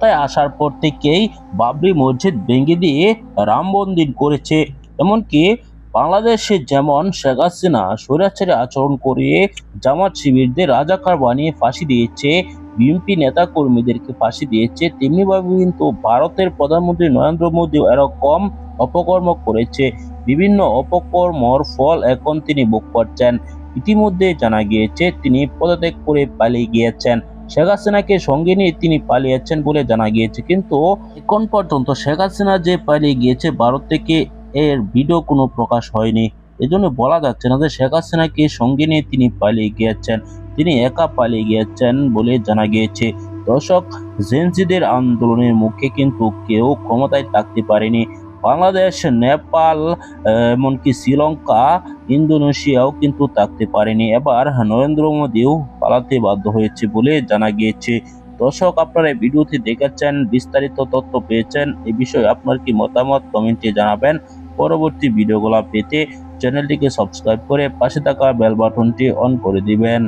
তাই আসার পর থেকেই বাবরি মসজিদ ভেঙে দিয়ে রাম মন্দির করেছে। এমনকি বাংলাদেশে যেমন শেখ হাসিনা স্বৈরাচারী আচরণ করে জামাত শিবিরদের রাজাকার বানিয়ে ফাঁসি দিয়েছে, বিএনপি নেতা কর্মীদেরকে ফাঁসি দিয়েছে, তেমনিভাবে কিন্তু ভারতের প্রধানমন্ত্রী নরেন্দ্র মোদী এরকম অপকর্ম করেছে। বিভিন্ন অপকর্মর ফল এখন তিনি ভোগ করছেন। ইতিমধ্যে জানা গিয়েছে, তিনি পদত্যাগ করে পালিয়ে গিয়েছেন। শেখ হাসিনাকে সঙ্গে নিয়ে তিনি পালিয়েছেন বলে জানা গিয়েছে। কিন্তু এখন পর্যন্ত শেখ হাসিনা যে পালিয়ে গিয়েছে ভারত থেকে, এর ভিডিও কোনো প্রকাশ হয়নি। এজন্য বলা যাচ্ছে না যে শেখ হাসিনাকে সঙ্গে নিয়ে তিনি পালিয়ে গিয়েছেন। তিনি একা পালিয়ে গিয়েছেন বলে জানা গিয়েছে। দর্শক, জেনজিদের আন্দোলনের মুখে কিন্তু কেউ ক্ষমতায় থাকতে পারেনি। বাংলাদেশ, নেপাল এমনকি শ্রীলঙ্কা, ইন্দোনেশিয়াও কিন্তু থাকতে পারেনি। এবার নরেন্দ্র মোদীও পালাতে বাধ্য হয়েছে বলে জানা গিয়েছে। দর্শক, আপনারা এই ভিডিওটি দেখেছেন, বিস্তারিত তথ্য পেয়েছেন, এ বিষয়ে আপনার কি মতামত কমেন্টে জানাবেন। পরবর্তী ভিডিওগুলো পেতে চ্যানেলটিকে সাবস্ক্রাইব করে পাশে থাকা বেল বাটনটি অন করে দিবেন।